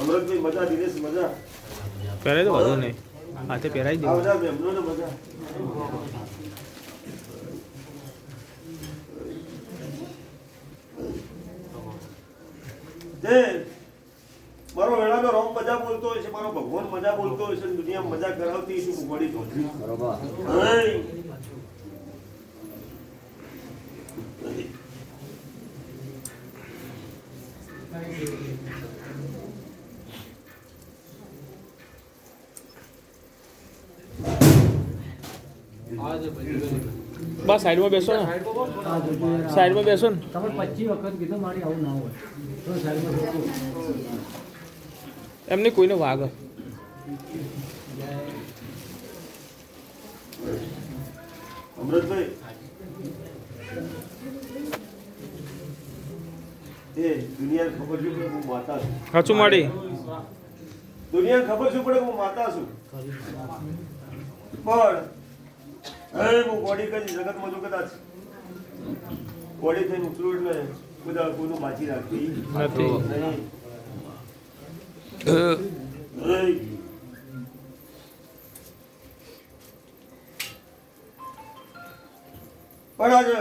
અમૃતભાઈ મજા દિનેશ મજા. પહેરાય તો વધુ નહીં. હાથે પહેરાઈ દે ને મજા. મારો વેળાનો રોમ મજા બોલતો હોય છે મારો ભગવાન મજા બોલતો હોય છે દુનિયા મજા કરાવતી છે ધોતી હે. બસ સાઈડમાં બેસો ને. સાઈડમાં બેસો ને. તમે પચીસ વખત કીધું મારી આવું ના હોય. તો સાઈડમાં એમને કોઈને વાગે અમૃતભાઈ એ દુનિયાને ખબર છે કે હું માતા છું. માડી. દુનિયાને ખબર છે પડે હું માતા છું. પણ હું બોડી કરી જગતમાં જો કદાચ બોડી થઈને ઉતરું એટલે બધા કોઈનું બાજી રાખી નથી. નહીં. અ, નહીં. પણ આજે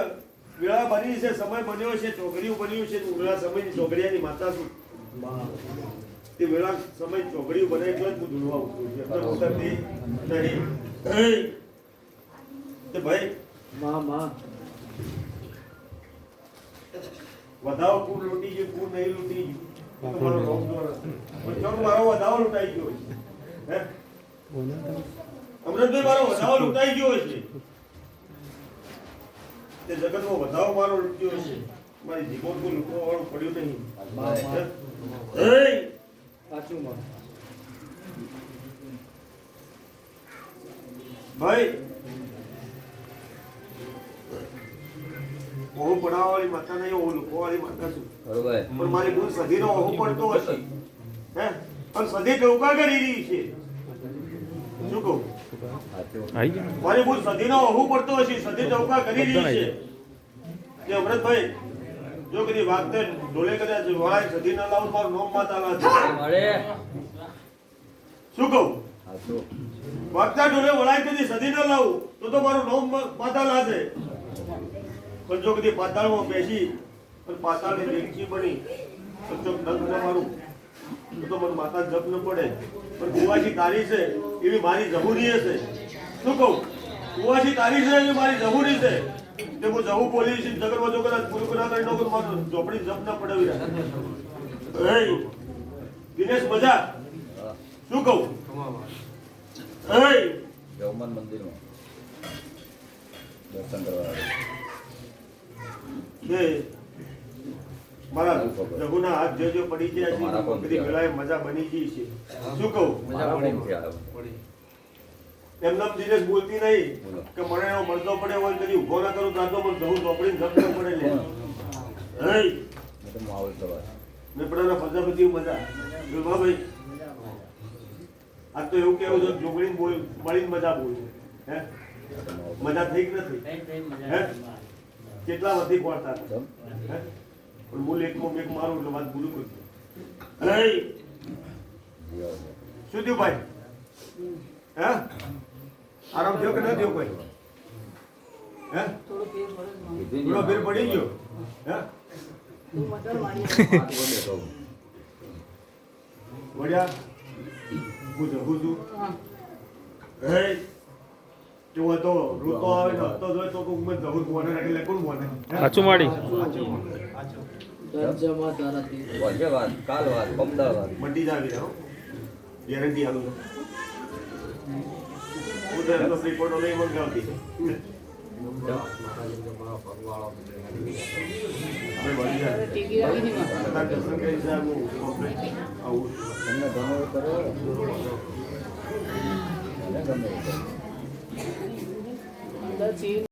વેળા બની છે સમય બન્યો છે ચોકડીઓ બન્યું છે વેળા સમયની ચોકડીયાની માતા છું તે વેળા સમય ચોકડીઓ બને એટલે જ હું ધૂળવા ઉઠું છું એટલે ઉતરતી નહીં નહીં. તે ભાઈ માં માં. વધાવો લૂંટી ગયું કુળ નહીં લૂટી ગયું. એ મારો રોગ દ્વારા. મારો વધાવો લૂંટાઈ ગયો હે? અમૃતભાઈ મારો વધાવો લૂંટાઈ ગયો છે. તે જગતમાં વધાવો મારો લૂંટ્યો છે. મારી જીભો કોઈ લૂંટવા વાળું પડ્યું નહીં! સાચું ભાઈ ઓહો પડાવવાળી માતા નહીં ઓહો લૂંટવાવાળી માતા છું. બરોબર. પણ મારી ભૂલ સધીનો ઓહો પડતો હશે. હે? પણ સધી ટોકા કરી રહી છે. શું કહું? મારી ભૂલ સધીનો ઓહો પડતો હશે સધી ટોકા કરી રહી છે. કે અમૃતભાઈ જો કદી વાગતે ઢોલે કદાચ વાય સધી ના લાવું મારું નોમ માતા લાવે. શું કહું? વાગતા ઢોલે વળાય કદી સધી ના લાવું તો તો મારું નોમ માતા લાગે પણ જો કદી પાતાળમાં બેસી પણ પાતાળની દેખચી બની. કંજો ડંખ મારું. તો મને માતા જપ ન પડે. પણ કુવાસી તારી છે, એવી મારી જહુરી હશે શું કહું? કુવાસી તારી છે, એવી મારી જહુરી છે. તે હું જવું બોલી છે જગતમાં જો કદાચ પૂરું ના કરી નાખું મારું ચોપડી જપ ન પડાવી રાખે. દિનેશ, મજા? શું કહું? જવમન મંદિરમાં દર્શન કરવા. કે મારા રઘુના હાથ જો જો પડી જાય છે બધી વેળાએ મજા બની ગઈ છે. શું કહું? એમ નામ દિનેશ બોલતી નહીં કે મને એવો મળતો પડે હોય કદી ઊભો ના કરું તો મને જવું પડે લે. હે? મેં પ્રજાપતિ મજા. વિભા ભાઈ આ તો એવું કેવું છે જોગણી બોલ મળીને મજા બોલ. હે? મજા થઈ કે નથી? હે? કેટલા વધી પડતા હે? પણ એકમાં એક મારું એટલે વાત ભૂલું કરી હે શું થયું ભાઈ? હે? આરામ થયો કે ન થયો કોઈ? હે? થોડો ફેર પડી ગયો. હે? બેઠો હું. વળ્યા છું. હે? જવું? સાચું માડી દરજ્જામાં તારાથી આજે વાત કાલ વાત પમદાર વાત મંડી જ આવી હો ગેરંટી આલું છું તો રિપોર્ટો નહીં મંગાવતી તમને ગમે કરો મને ગમે એ કરો.